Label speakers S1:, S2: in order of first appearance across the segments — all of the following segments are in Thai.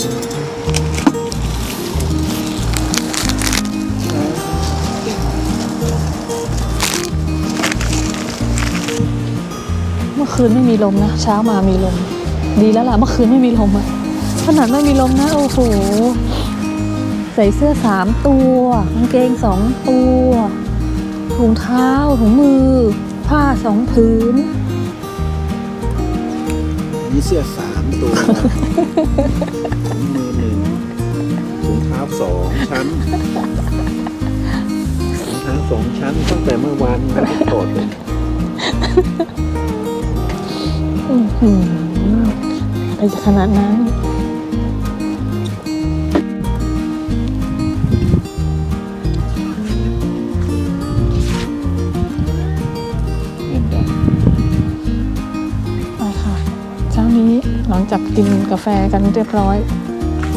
S1: เมื่อคืนไม่มีลมนะ เช้ามามีลม ดีแล้วล่ะ เมื่อคืนไม่มีลมอะขนาดไม่มีลมนะ โอ้โห ใส่เสื้อสามตัวกางเกงสองตัวถุงเท้าถุงมือ ผ้าสองผืน
S2: มีเสื้อสามตัว สองชั้นถุงเท้าสองชั้นตั้งแต่เมื่อวานไม่ได้ถอดเลย
S1: อื้อหือไปขนาดนั้น
S2: เห็นไหม
S1: ไปค่ะ เช้านี้หลังจากกินกาแฟกันเรียบร้อย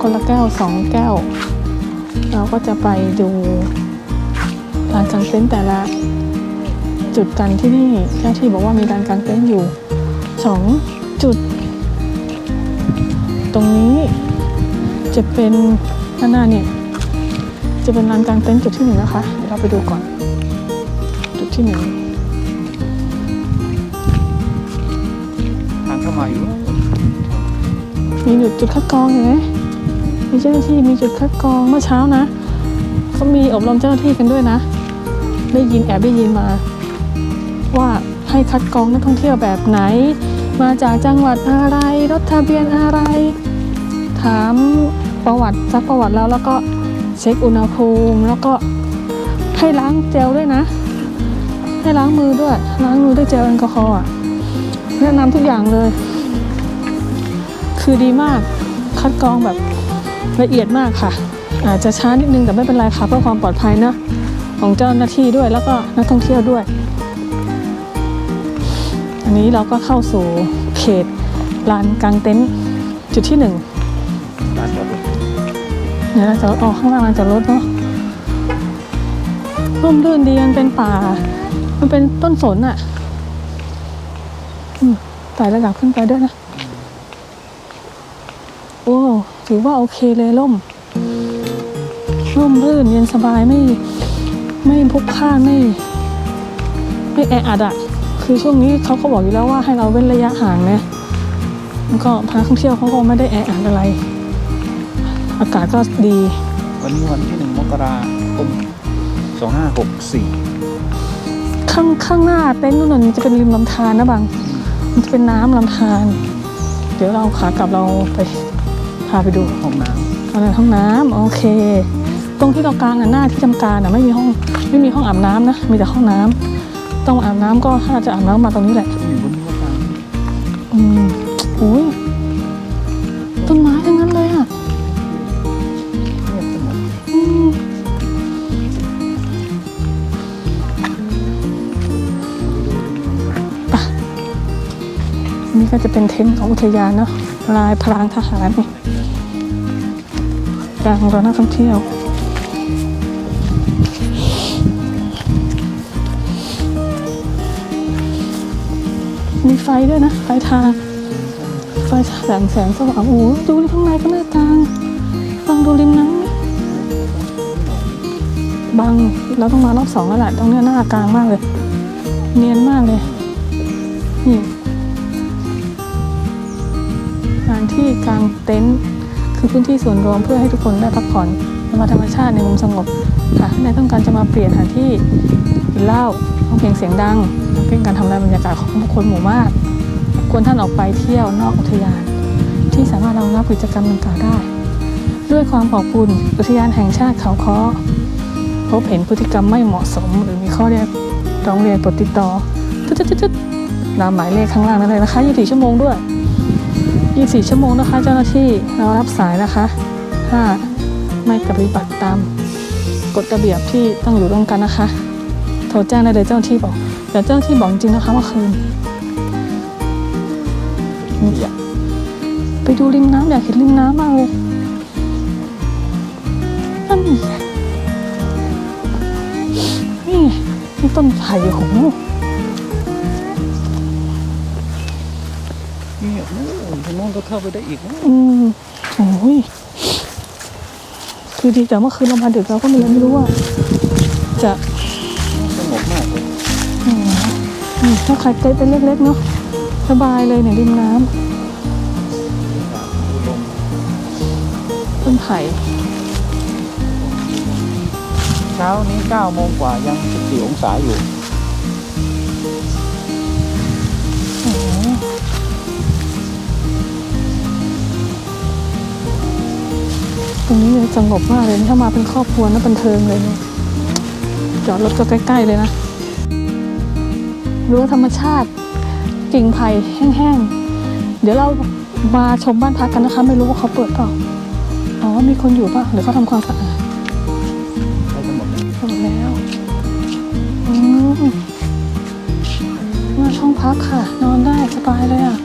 S1: คนละแก้วสองแก้ว เราก็จะไปดูลานกางเต็นท์แต่ละจุดกันที่นี่เจ้าที่บอกว่ามีลานกางเต็นท์อยู่สองจุด ตรงนี้จะเป็นด้านหน้าเนี่ยจะเป็นลานกางเต็นท์จุดที่หนึ่งนะคะเดี๋ยวเราไปดูก่อน จุดที่หนึ่ง
S2: ทางเข้ามาอยู่
S1: มีจุดจุดคัดกรองเห็นไหม มีเจ้าหน้าที่มีจุดคัดกรองเมื่อเช้านะเขามีอบรมเจ้าหน้าที่กันด้วยนะ ได้ยินแอบได้ยินมา ว่าให้คัดกรองนักท่องเที่ยวแบบไหน มาจากจังหวัดอะไรรถทะเบียนอะไร ถามประวัติซักประวัติแล้วแล้วก็เช็คอุณหภูมิแล้วก็ให้ล้างเจลด้วยนะ ให้ล้างมือด้วย ล้างมือด้วยเจลแอลกอฮอล์อะแนะนำทุกอย่างเลย คือดีมากคัดกรองแบบ ละเอียดมากค่ะ อาจจะช้านิดนึงแต่ไม่เป็นไรค่ะเพื่อความปลอดภัยนะของเจ้าหน้าที่ด้วยแล้วก็นักท่องเที่ยวด้วย อันนี้เราก็เข้าสู่เขตลานกลางเต็นท์จุดที่หนึ่ง
S2: ร้านจอดรถ
S1: เดี๋ยวเราจะออกข้างล่างลานจอดรถเนาะร่มรื่นดีมันเป็นป่า มันเป็นต้นสนอะ่ะไต่ระดับขึ้นไปด้วยนะ โอ้ ถือว่าโอเคเลยร่ม ร่มรื่นเย็นสบายไม่ไม่พลุกพล่านไม่ไม่แออัดอะคือช่วงนี้เขาก็บอกอยู่แล้วว่าให้เราเว้นระยะห่างนะแล้วก็พานักท่องเที่ยวเขาก็ไม่ได้แออัดอะไร อากาศก็ดี
S2: วันนี้วันที่หนึ่งมกราคมสองห้าหกสี่
S1: ข้างข้างหน้าเต็นท์นู่นนะมันจะเป็นริมลำธารนะบางมันจะเป็นน้ำลำธารเดี๋ยวเราขากลับเราไป พาไปดู
S2: ห้องน้
S1: อะไรห้องน้ำโอเค ตรงที่เรากลางอะหน้าที่ทำการอะไม่มีห้องไม่มีห้องอาบน้ำนะมีแต่ห้องน้ำต้องอาบน้ำก็ถ้าจะอาบน้ำมาตรงนี้แหละำ
S2: อยู่บนนี้ก็ตาม
S1: อืมโอ้ยต้นไม้ทั้งนั้นเลยอะ
S2: เงียบสงบ
S1: อืมไปนี่ก็จะเป็นเต็นท์ของอุทยานเนาะลายพรางทหารนี่ กลางเรอนักท่องเที่ยวมีไฟด้วยนะ ไฟทาง ไฟแสงแสงสว่างโอ้ดูข้างในก็น่ากลางลองดูริมน้ำบังเราต้องมารอบสองแล้วแหละตรงเนี้หน้ากลางมากเลย เนียนมากเลย นี่สถานที่กลางเต็นท์ คือพื้นที่ส่วนรวมเพื่อให้ทุกคนได้พักผ่อนธรรมธรรมชาติในมุมสงบค่ะถ้าใครต้องการจะมาเปลี่ยนสถานที่กินเหล้าฟังเพลงเสียงดังเป็นการทำลายบรรยากาศของบุคคลหมู่มากควรท่านออกไปเที่ยวนอกอุทยาน ที่สามารถรองรับกิจกรรมดังกล่าวได้ ด้วยความขอบคุณอุทยานแห่งชาติเขาค้อพบเห็นพฤติกรรมไม่เหมาะสม หรือมีข้อเรียกร้องเรียนปรดติดต่อจุดๆๆๆตามหมายเลขข้างล่างนั้นเลยนะคะ24ชั่วโมงด้วย 24 ชั่วโมงนะคะ เจ้าหน้าที่เรารับสายนะคะ ถ้าไม่ปฏิบัติตามกฎระเบียบที่ต้องอยู่ร่วมกันนะคะ โทรแจ้งได้เลยเจ้าหน้าที่บอกเดี๋ยวเจ้าหน้าที่บอกจริงนะคะเมื่อคืนไปดูริมน้ำอยากเห็นริมน้ำมากเลยนี่นี่ต้นไผ่โห
S2: นี่โอ้โหทาง โน้นก็เข้าไปได้อีกนะ
S1: อืมโอ้ยคือดีแต่เมื่อคืนเรามาดึกเราก็เลยไม่รู้ว่า จะ
S2: สงบมากเลย
S1: อืมอืมถ้าใครเต้นเป็นเล็กๆเนาะสบายเลยเนี่ยริมน้ำ
S2: ดูลม
S1: ต้นไผ่
S2: เช้านี้9โมงกว่ายัง14องศาอยู่
S1: ตรงนี้เนี่ยสงบมากเลยถ้ามาเป็นครอบครัวนะบันเทิงเลยเนี่ยจอดรถก็ใกล้ ๆ เลยนะรู้ว่าธรรมชาติกิ่งไผ่แห้งๆ เดี๋ยวเรามาชมบ้านพักกันนะคะ ไม่รู้ว่าเขาเปิดเปล่าอ๋อมีคนอยู่ป่ะหรือเขาทำความสะอาด
S2: ใช้ทั้งหมดเลย
S1: หมดแล้วอืมมาช่องพักค่ะ นอนได้สบายเลยอะ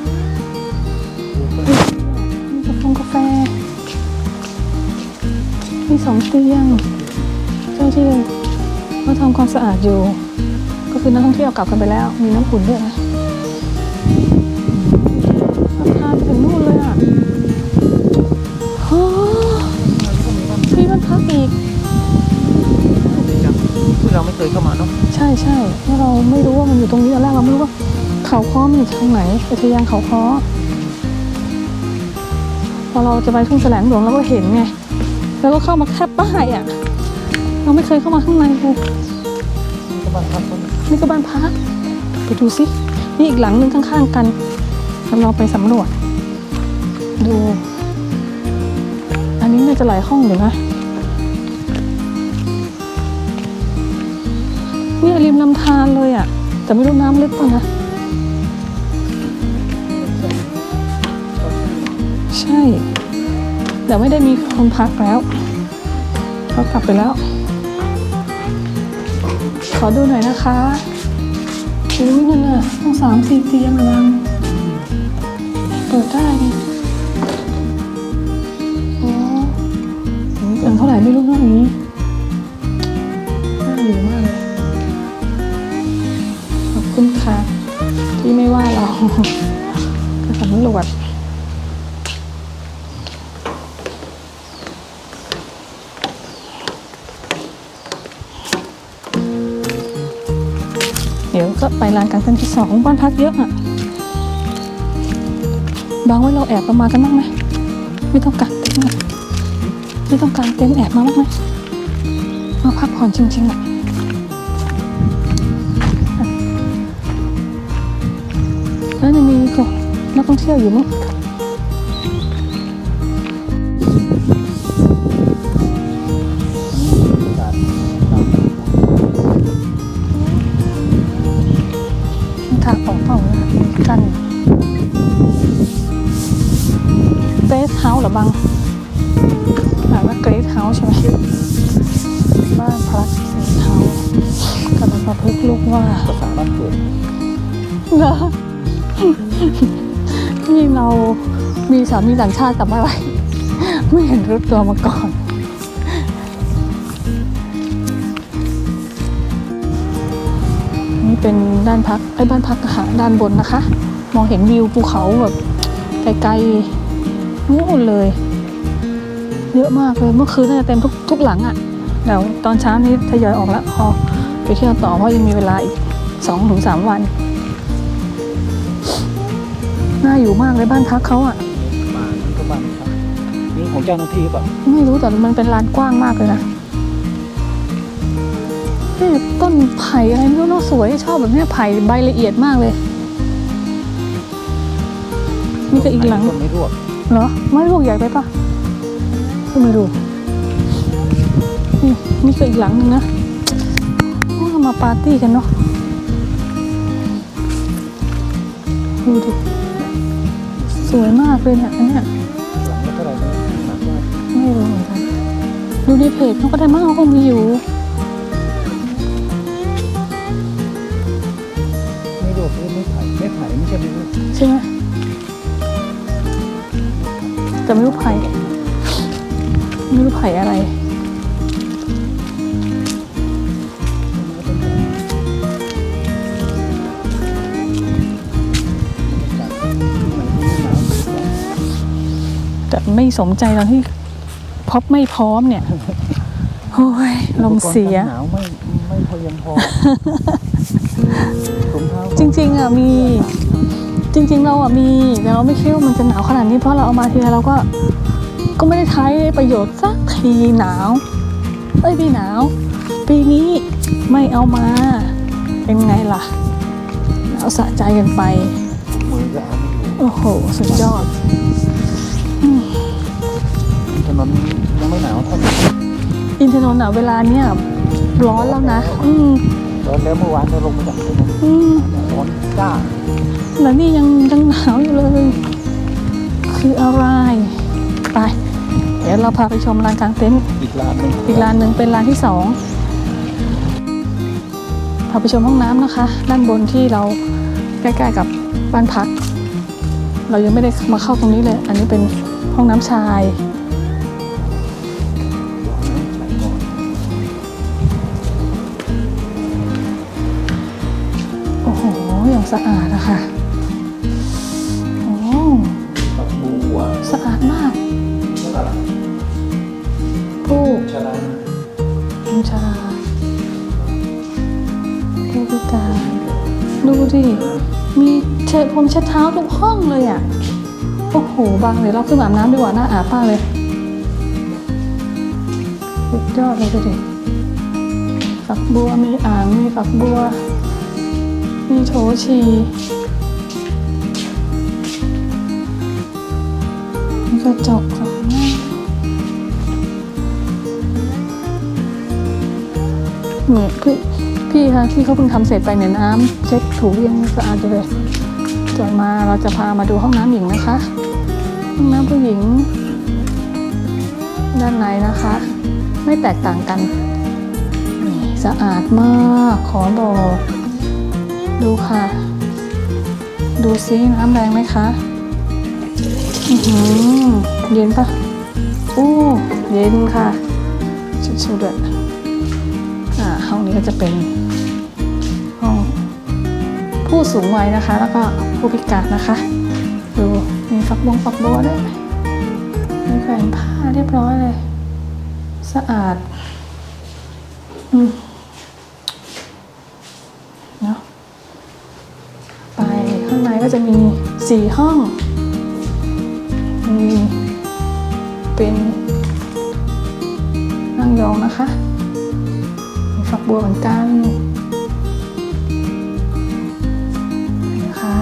S1: สองเตียง เจ้าที่มาทำความสะอาดอยู่ ก็คือนักท่องเที่ยวกลับกันไปแล้ว มีน้ำอุ่นด้วยนะราคาไปถึงนู่นเลยอะโอ้มีบ้านพักอีก
S2: ที่เราไม่เคยเข้ามาเนาะ
S1: ใช่ใช่เพราะเราไม่รู้ว่ามันอยู่ตรงนี้ตอนแรกเราไม่รู้ว่าเขาค้อมันอยู่ทางไหนอุทยานเขาค้อพอเราจะไปทุ่งแสลงหลวงเราก็เห็นไง แล้วก็เข้ามาแคบป้ายอะ เราไม่เคยเข้ามาข้างในเลย
S2: นี่ก็บ้านพัก
S1: ไปดูสินี่อีกหลังนึงข้างๆกันเราไปสำรวจ ดู อันนี้น่าจะหลายห้องอยู่นะเนี่ยริมลำธารเลยอะ แต่ไม่รู้น้ำลึกป่ะนะใช่ แต่ไม่ได้มีคนพักแล้วเขากลับไปแล้ว ขอดูหน่อยนะคะอุ้ยนั่นน่ะต้องสามสี่เตียงระวังเปิดได้ดิโอ้ยเป็นเท่าไหร่ไม่รู้เท่านี้น่าอยู่มากเลยขอบคุณค่ะ ที่ไม่ว่าเราก็สำรวจ เดี๋ยวก็ไปลานกลางเต็นท์ที่สองบ้านพักเยอะอะ บางไว้เราแอบเรามากันบ้างไหมไม่ต้องกางเต็นท์ไม่ต้องการเต็นท์แอบมาบ้างไหมมาพักผ่อนจริงๆอะแล้วยังมีก็นักท่องเที่ยวอยู่มั้ง เกรสเฮาส์เหรอบังอ่านว่าเกรสเฮาส์ใช่ไหมบ้านพลักเกรสเฮาส์กำลังประพฤกษ์ลูกว่า
S2: ภาษาบ้านเกิด
S1: เหรอนี่เรามีสามีต่างชาติกลับมาอะไร ไม่เห็นรู้ตัวมาก่อนนี่เป็นด้านพักไอ้บ้านพักอาหารด้านบนนะคะ มองเห็นวิวภูเขาแบบไกลๆ นู่นเลย เยอะมากเลยเมื่อคืนน่าจะเต็มทุกทุกหลังอะ่ะเดี๋ยวตอนเช้านี้ทยอยออกแล้วพอไปเที่ยวต่อเพราะยังมีเวลาอีกสองถึงสามวันน่าอยู่มากเลยบ้านพักเขาอะ่ะ
S2: บ้านนี่ก็บ้านพักนี่ของเจ้าหน้าที่เปล่ะ
S1: ไม่รู้แต่มันเป็นลานกว้างมากเลยนะนี่ต้นไผ่อะไรไม่รู้เน่าสวยชอบแบบเนี้ยไผ่ใบละเอียดมากเลยมีแต่อีกหลัง
S2: ต้นไม่รวก
S1: เหรอ ไม่ลูกใหญ่ไปปะก็ไม่รู้นี่นี่ก็อีกหลังหนึ่งนะว่มาปาร์ตี้กันเนาะดูดิสวยมากเลยเนี่ยอันเนี้ย
S2: ไหร่นะหนักว่า
S1: ไม่รู้เหมือนกันดูในเพจเขาก็ได้มากเขาคงมีอยู่
S2: ไม่รู้ไผ่
S1: อะไร
S2: มันก็ต้อง
S1: แต่ไม่สมใจตอนที่พบไม่พร้อมเนี่ยโอ้ยลมเสีย
S2: อุปกรณ์กันหนาวไม่ไม่เพียงพอถุงเท้า
S1: จริงๆอะมีจริง ๆ เราอะมีแต่เราไม่คิดว่ามันจะหนาวขนาดนี้เพราะเราเอามาทีไรเราก็ ก็ไม่ได้ใช้ประโยชน์สักทีหนาว เอ้ยปีหนาว ปีนี้ไม่เอามา เป็นไงล่ะหนาวสะใจกันไป
S2: มือจะเอาไม่อยู่
S1: โอ้โห สุดยอด
S2: ถนนยังไม่หนาวเท่าไหร่
S1: อินทนนท์อะเวลาเนี้ยร้อนแล้วนะ อืม
S2: ตอนแล้วเมื่อวานเราลงมาจากถนน
S1: อืม
S2: ร้อนจ้า
S1: แล้วนี่ยังยังหนาวอยู่เลย คืออะไร ไปเดี๋ยวเราพาไปชมลานกลางเต็นท์
S2: อีกร้านหนึง
S1: อีกลานหนึ่งเป็นลานที่สองพาไปชมห้องน้ำนะคะ ด้านบนที่เราใกล้ๆกับบ้านพัก เรายังไม่ได้มาเข้าตรงนี้เลย อันนี้เป็นห้องน้ำชาย โอ้โห อย่างสะอาดอะค่ะ โอ้
S2: ปักบัว
S1: สะอาดมาก
S2: แล้วก็
S1: ผู้
S2: ชะลัน
S1: ผู้ชาผู้พิกาดูดิ มีเช็ดผมเช็ดเท้าทุกห้องเลยอะ โอ้โห บางเลยเราขึ้นมาอาบน้ำดีกว่าหน้าอาบป้าเลย สุดยอดเลยดูดิ ฝักบัวมีอ่างมีฝักบัว มีโถชีมีกระจกสองหน้า เนี่ยพี่พี่คะที่เขาเพิ่งทำเสร็จไปเนี่ยน้ำเช็ดถูยังสะอาดอยู่เลยต่อมาเราจะพามาดูห้องน้ำหญิงนะคะ ห้องน้ำผู้หญิง ด้านในนะคะ ไม่แตกต่างกันสะอาดมากขอบอก ดูค่ะ ดูซิน้ำแรงไหมคะอือเย็นปะอู้เย็นค่ะ ชุดๆด้วยอ่าห้อง นี้ก็จะเป็นห้องผู้สูงวัยนะคะ แล้วก็ผู้พิการนะคะดูมีฝักบงฝักบัวด้วยมีแขวนผ้าเรียบร้อยเลย สะอาดอืมเนาะไปข้างในก็จะมีสี่ห้องมีเป็นนั่งยองนะคะ บัวเหมือนกันนะคะ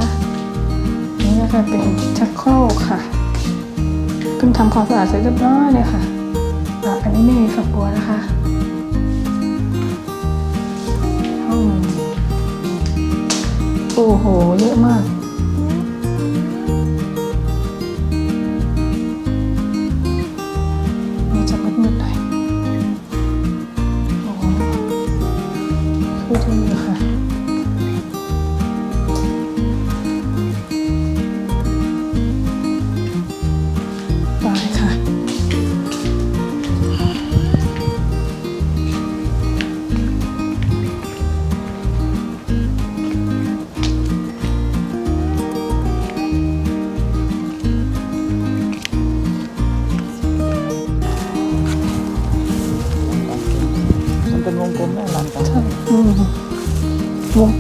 S1: นี่ก็จะเป็นชักโครกค่ะเพิ่งทำความสะอาดเสร็จเรียบร้อยเลยค่ะอะอันนี้ไม่มีฝักบัวนะคะห้องโอ้โห เยอะมาก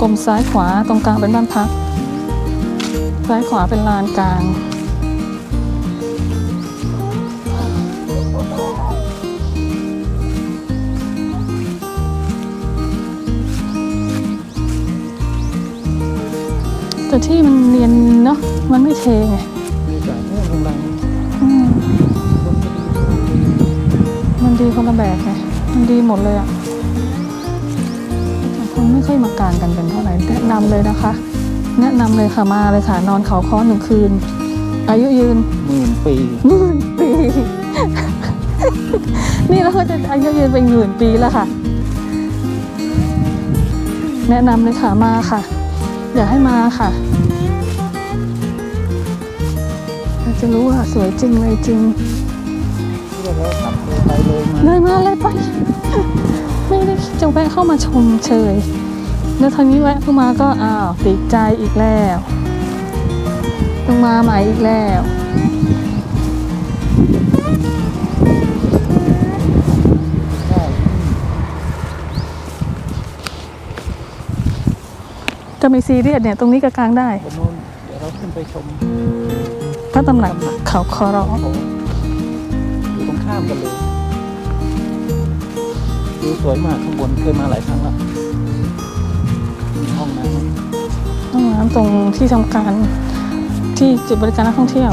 S2: กลม
S1: ซ้ายขวาตรงกลางเป็นบ้านพัก ซ้ายขวาเป็นลานกลาง แต่ที่มันเนียนเนาะมันไม่เทไง
S2: มีแต่เรื่องโรงแรม
S1: อืมมันดีคนละแบบไงมันดีหมดเลยอะแต่ คนไม่ค่อยมากางกันกันเท่าไหร่แนะนำเลยนะคะ แนะนำเลยค่ะมาเลยค่ะ นอนเขาค้อหนึ่งคืน อายุยืน
S2: หมื่นปี
S1: หมื่นปี นี่เราก็จะอายุยืนเป็นหมื่นปีแล้วค่ะ แนะนำเลยค่ะมาค่ะอยากให้มาค่ะเราจะรู้ว่าสวยจริงเลยจริง
S2: ที่เราแล้วขับเลยไปเลยมา
S1: เลยมาเลยไป ไม่ได้จะแวะเข้ามาชมเชยแล้วทางนี้แวะเข้ามาก็อ้าวติดใจอีกแล้วลงมาใหม่อีกแล้วจะมีซีเรียสเนี่ย ตรงนี้ก็กลางได้
S3: โน้เดี๋ยวเราขึ้นไปชม
S1: พระตำหนักเขาคอร้อง
S3: อยู่ตรงข้ามกันเลย วิวสวยมากข้างบนเคยมาหลายครั้งแล้วมีห้องน้ำ
S1: ห้องน้ำตรงที่ทำการที่จุดบริการนักท่องเที่ยว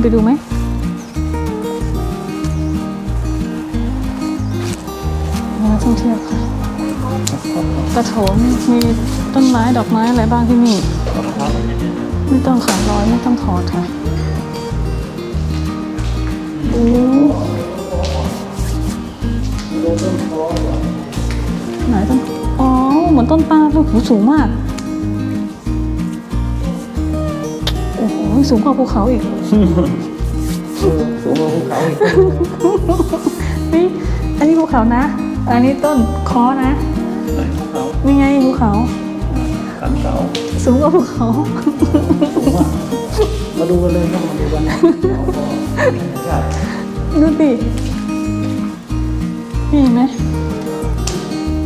S3: น
S1: ไปดูไหมนักท่องเที่ยวค่ะกระโถนมีต้นไม้ดอกไม้อะไรบ้างที่นี่ ไม่ต้องขาร้อยไม่ต้องถอดค่ะโอ้ไหนต้นอ๋อเหมือนต้นปาลเลยหูสูงมาก โอ้โหสูงกว่าภูเขาอีก
S3: สูงกว่าภูเขาอีก
S1: นี่อันนี้ภูเขานะ อันนี้ต้นคอนะ
S3: ไหนภูเขา
S1: นี่ไงภูเขา
S3: สันเสา
S1: สูงกว่าภูเขา
S3: สูงมากมาดูกันเลยครับมาดูกันใช่
S1: ดูดินี่เห็นไหม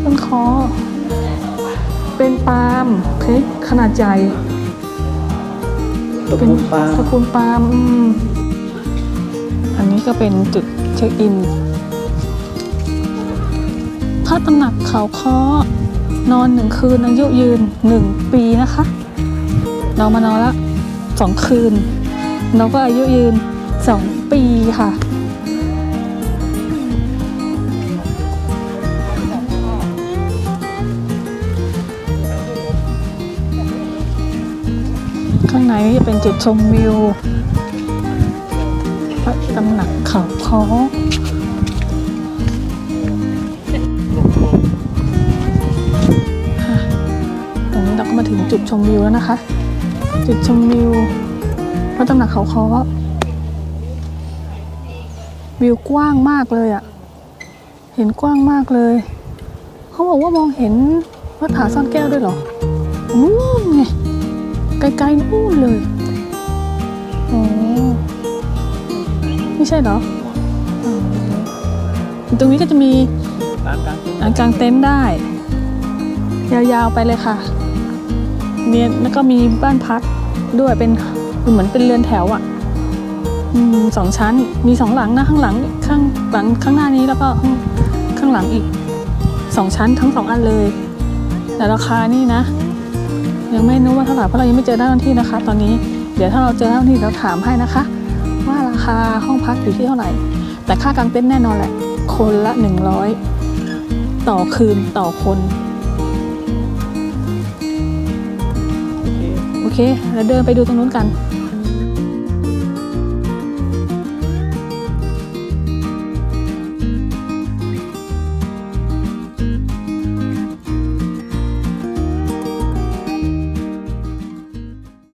S1: ต้นคอ เป็นปาล์มเพชรขนาดใหญ่
S3: ตะ
S1: เป็
S3: ปู
S1: น
S3: ปลา
S1: ตระกูลปาล์มอืมอันนี้ก็เป็นจุดเช็คอินพระตำหนักเขาค้อนอนหนึ่งคืนอายุยืนหนึ่งปีนะคะ เรามานอนละสองคืน เราก็อายุยืนสองปีค่ะางในจะเป็นจุดชมวิวพระตำหนักเขาค้อค่ะตรงนี้เราก็มาถึงจุดชมวิวแล้วนะคะ จุดชมวิวพระตำหนักเขาค้อวิวกว้างมากเลยอะเห็นกว้างมากเลย เขาบอกว่ามองเห็นวัดผาซ่อนแก้วด้วยเหรอนู่นไง ไกลๆนู่นเลยอ๋อไม่ใช่เหรออ๋อตรงนี้ก็จะมี
S3: ร้านกลางเต็นท์
S1: อ่างกางเต็นท์ได้ ยาวๆไปเลยค่ะเนี่ยแล้วก็มีบ้านพักด้วยเป็นเหมือนเป็นเรือนแถวอะ่ะอืมสองชั้นมีสองหลังนะข้างหลังข้างหลังข้างหน้านี้แล้วก็ข้างข้างหลังอีกสองชั้นทั้งสองอันเลย แต่ราคานี่นะ ยังไม่รู้ว่าเท่าไหร่เพราะเรายังไม่เจอเจ้าหน้าที่นะคะ ตอนนี้เดี๋ยวถ้าเราเจอเจ้าหน้าที่เราถามให้นะคะ ว่าราคาห้องพักอยู่ที่เท่าไหร่ แต่ค่ากางเต็นท์แน่นอนแหละ คนละหนึ่งร้อยต่อคืนต่อคน
S3: โอเค
S1: โอเคเราเดินไปดูตรงนู้นกัน